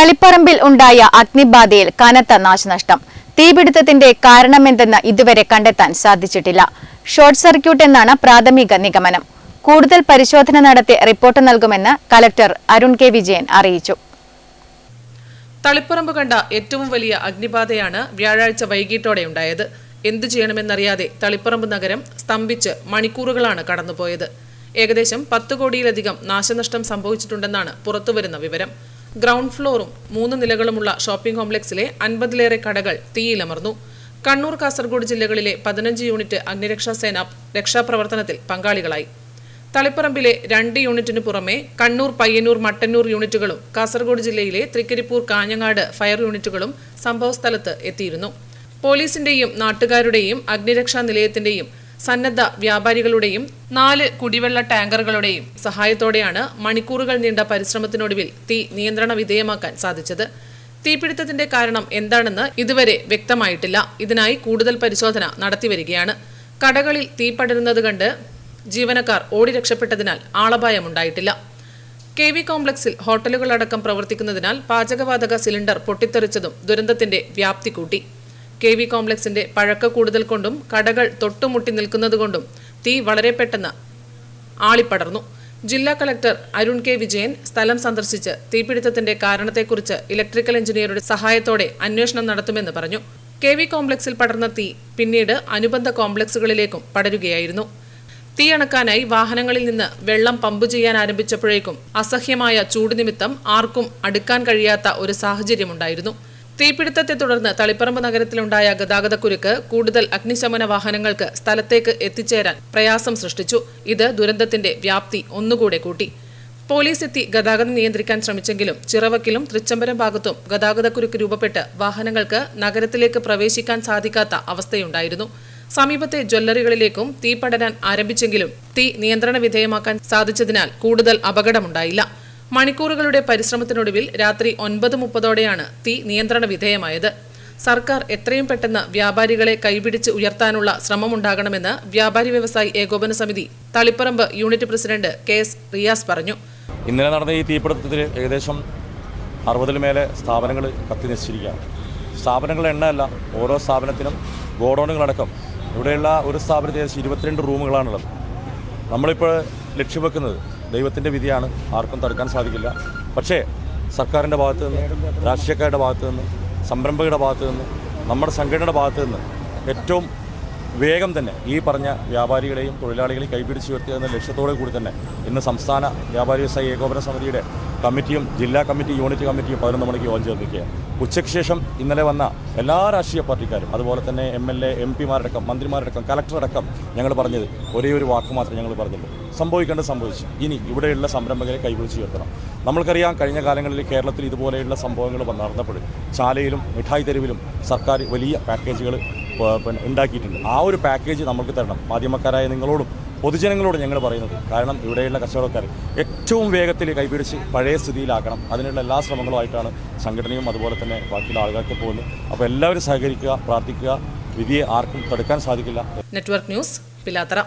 തളിപ്പറമ്പിൽ ഉണ്ടായ അഗ്നിബാധയിൽ കനത്ത നാശനഷ്ടം. തീപിടുത്തത്തിന്റെ കാരണമെന്തെന്ന് ഇതുവരെ കണ്ടെത്താൻ സാധിച്ചിട്ടില്ല. ഷോർട്ട് സർക്യൂട്ട് എന്നാണ് പ്രാഥമിക നിഗമനം. കൂടുതൽ പരിശോധന നടത്തി റിപ്പോർട്ട് നൽകുമെന്ന് കലക്ടർ അരുൺ കെ വിജയൻ അറിയിച്ചു. തളിപ്പറമ്പ് കണ്ട ഏറ്റവും വലിയ അഗ്നിബാധയാണ് വ്യാഴാഴ്ച വൈകിട്ടോടെ ഉണ്ടായത്. എന്തു ചെയ്യണമെന്നറിയാതെ തളിപ്പറമ്പ് നഗരം സ്തംഭിച്ച് മണിക്കൂറുകളാണ് കടന്നുപോയത്. ഏകദേശം പത്ത് കോടിയിലധികം നാശനഷ്ടം സംഭവിച്ചിട്ടുണ്ടെന്നാണ് പുറത്തുവരുന്ന വിവരം. ഗ്രൗണ്ട് ഫ്ലോറും മൂന്ന് നിലകളുമുള്ള ഷോപ്പിംഗ് കോംപ്ലക്സിലെ അൻപതിലേറെ കടകൾ തീയിലമർന്നു കണ്ണൂർ കാസർഗോഡ് ജില്ലകളിലെ പതിനഞ്ച് യൂണിറ്റ് അഗ്നിരക്ഷാസേന രക്ഷാപ്രവർത്തനത്തിൽ പങ്കാളികളായി. തളിപ്പറമ്പിലെ രണ്ട് യൂണിറ്റിനു പുറമെ കണ്ണൂർ പയ്യന്നൂർ മട്ടന്നൂർ യൂണിറ്റുകളും കാസർഗോഡ് ജില്ലയിലെ തൃക്കരിപ്പൂർ കാഞ്ഞങ്ങാട് ഫയർ യൂണിറ്റുകളും സംഭവസ്ഥലത്ത് എത്തിയിരുന്നു. പോലീസിന്റെയും നാട്ടുകാരുടെയും അഗ്നിരക്ഷാ നിലയത്തിന്റെയും സന്നദ്ധ വ്യാപാരികളുടെയും നാല് കുടിവെള്ള ടാങ്കറുകളുടെയും സഹായത്തോടെയാണ് മണിക്കൂറുകൾ നീണ്ട പരിശ്രമത്തിനൊടുവിൽ തീ നിയന്ത്രണ വിധേയമാക്കാൻ സാധിച്ചത്. തീപിടുത്തത്തിന്റെ കാരണം എന്താണെന്ന് ഇതുവരെ വ്യക്തമായിട്ടില്ല. ഇതിനായി കൂടുതൽ പരിശോധന നടത്തിവരികയാണ്. കടകളിൽ തീ പടരുന്നത് കണ്ട് ജീവനക്കാർ ഓടി രക്ഷപ്പെട്ടതിനാൽ ആളപായമുണ്ടായിട്ടില്ല. കെ വി കോംപ്ലക്സിൽ ഹോട്ടലുകളടക്കം പ്രവർത്തിക്കുന്നതിനാൽ പാചകവാതക സിലിണ്ടർ പൊട്ടിത്തെറിച്ചതും ദുരന്തത്തിന്റെ വ്യാപ്തി കൂട്ടി. കെ വി കോംപ്ലക്സിന്റെ പഴക്ക കൂടുതൽ കൊണ്ടും കടകൾ തൊട്ടുമുട്ടി നിൽക്കുന്നതുകൊണ്ടും തീ വളരെ പെട്ടെന്ന് ആളിപ്പടർന്നു. ജില്ലാ കളക്ടർ അരുൺ കെ വിജയൻ സ്ഥലം സന്ദർശിച്ച് തീപിടുത്തത്തിന്റെ കാരണത്തെക്കുറിച്ച് ഇലക്ട്രിക്കൽ എഞ്ചിനീയറുടെ സഹായത്തോടെ അന്വേഷണം നടത്തുമെന്ന് പറഞ്ഞു. കെ വി കോംപ്ലക്സിൽ പടർന്ന തീ പിന്നീട് അനുബന്ധ കോംപ്ലക്സുകളിലേക്കും പടരുകയായിരുന്നു. തീ അണക്കാനായി വാഹനങ്ങളിൽ നിന്ന് വെള്ളം പമ്പ് ചെയ്യാൻ ആരംഭിച്ചപ്പോഴേക്കും അസഹ്യമായ ചൂട് നിമിത്തം ആർക്കും അടുക്കാൻ കഴിയാത്ത ഒരു സാഹചര്യമുണ്ടായിരുന്നു. തീപിടുത്തത്തെ തുടർന്ന് തളിപ്പറമ്പ് നഗരത്തിലുണ്ടായ ഗതാഗതക്കുരുക്ക് കൂടുതൽ അഗ്നിശമന വാഹനങ്ങൾക്ക് സ്ഥലത്തേക്ക് എത്തിച്ചേരാൻ പ്രയാസം സൃഷ്ടിച്ചു. ഇത് ദുരന്തത്തിന്റെ വ്യാപ്തി ഒന്നുകൂടെ കൂട്ടി. പോലീസ് എത്തി ഗതാഗതം നിയന്ത്രിക്കാൻ ശ്രമിച്ചെങ്കിലും ചിറവക്കിലും തൃച്ചംബരം ഭാഗത്തും ഗതാഗതക്കുരുക്ക് രൂപപ്പെട്ട് വാഹനങ്ങൾക്ക് നഗരത്തിലേക്ക് പ്രവേശിക്കാൻ സാധിക്കാത്ത അവസ്ഥയുണ്ടായിരുന്നു. സമീപത്തെ ജ്വല്ലറികളിലേക്കും തീ പടരാൻ ആരംഭിച്ചെങ്കിലും തീ നിയന്ത്രണ വിധേയമാക്കാൻ സാധിച്ചതിനാൽ കൂടുതൽ അപകടമുണ്ടായില്ല. മണിക്കൂറുകളുടെ പരിശ്രമത്തിനൊടുവിൽ രാത്രി ഒൻപത് മുപ്പതോടെയാണ് തീ നിയന്ത്രണ വിധേയമായത്. സർക്കാർ എത്രയും പെട്ടെന്ന് വ്യാപാരികളെ കൈപിടിച്ച് ഉയർത്താനുള്ള ശ്രമമുണ്ടാകണമെന്ന് വ്യാപാരി വ്യവസായി ഏകോപന സമിതി Taliparamba unit president K S Riyas പറഞ്ഞു. ഇന്നലെ നടന്ന ഈ തീപിടുത്തത്തിൽ ഏകദേശം അറുപതിൽ മേലെ സ്ഥാപനങ്ങൾ കത്തി നശിച്ചിരിക്കുകയാണ്. സ്ഥാപനങ്ങളുടെ എണ്ണമല്ല ഓരോ സ്ഥാപനത്തിനും ഗോഡൗണുകളടക്കം. ഇവിടെയുള്ള ഒരു സ്ഥാപനത്തിൽ ഏകദേശം ഇരുപത്തിരണ്ട് റൂമുകളാണുള്ളത്. നമ്മളിപ്പോൾ ലക്ഷ്യം ദൈവത്തിന്റെ വിധിയാണ്. ആർക്കും തടുക്കാൻ സാധിക്കില്ല. പക്ഷേ സർക്കാരിന്റെ ഭാഗത്തു നിന്ന് രാഷ്ട്രീയക്കാരുടെ ഭാഗത്തു നിന്ന് സംരംഭകരുടെ ഭാഗത്തു നിന്ന് നമ്മുടെ സംഘടനയുടെ ഭാഗത്തു നിന്ന് ഏറ്റവും വേഗം തന്നെ ഈ പറഞ്ഞ വ്യാപാരികളെയും തൊഴിലാളികളെയും കൈപിടിച്ച് ഉയർത്തുക എന്ന ലക്ഷ്യത്തോടു കൂടി തന്നെ ഇന്ന് സംസ്ഥാന വ്യാപാരി വ്യവസായ ഏകോപന സമിതിയുടെ കമ്മിറ്റിയും ജില്ലാ കമ്മിറ്റി യൂണിറ്റ് കമ്മിറ്റിയും പതിനൊന്ന് മണിക്ക് യോഗം ചേർന്നിരിക്കുകയാണ്. ഉച്ചയ്ക്ക് ശേഷം ഇന്നലെ വന്ന എല്ലാ രാഷ്ട്രീയ പാർട്ടിക്കാരും അതുപോലെ തന്നെ എം എൽ എ എം പിമാരടക്കം മന്ത്രിമാരടക്കം കലക്ടറടക്കം ഞങ്ങൾ പറഞ്ഞത് ഒരേ ഒരു വാക്ക് മാത്രമേ ഞങ്ങൾ പറഞ്ഞുള്ളൂ സംഭവിക്കേണ്ടത് സംഭവിച്ചു. ഇനി ഇവിടെയുള്ള സംരംഭകരെ കൈപിടിച്ച് ഉയർത്തണം. നമ്മൾക്കറിയാം കഴിഞ്ഞ കാലങ്ങളിൽ കേരളത്തിൽ ഇതുപോലെയുള്ള സംഭവങ്ങൾ നടന്നപ്പോൾ ചാലയിലും മിഠായി തെരുവിലും സർക്കാർ വലിയ പാക്കേജുകൾ പിന്നെ ഉണ്ടാക്കിയിട്ടുണ്ട്. ആ ഒരു പാക്കേജ് നമുക്ക് തരണം. മാധ്യമക്കാരായ നിങ്ങളോടും പൊതുജനങ്ങളോടും ഞങ്ങൾ പറയുന്നത് കാരണം ഇവിടെയുള്ള കച്ചവടക്കാർ ഏറ്റവും വേഗത്തിൽ കൈപിടിച്ച് പഴയ സ്ഥിതിയിലാക്കണം. അതിനുള്ള എല്ലാ ശ്രമങ്ങളുമായിട്ടാണ് സംഘടനയും അതുപോലെ തന്നെ ബാക്കിയുള്ള ആളുകൾക്ക് പോകുന്നത്. അപ്പോൾ എല്ലാവരും സഹകരിക്കുക പ്രാർത്ഥിക്കുക. വിധിയെ ആർക്കും തടുക്കാൻ സാധിക്കില്ല. Network news Pilathara.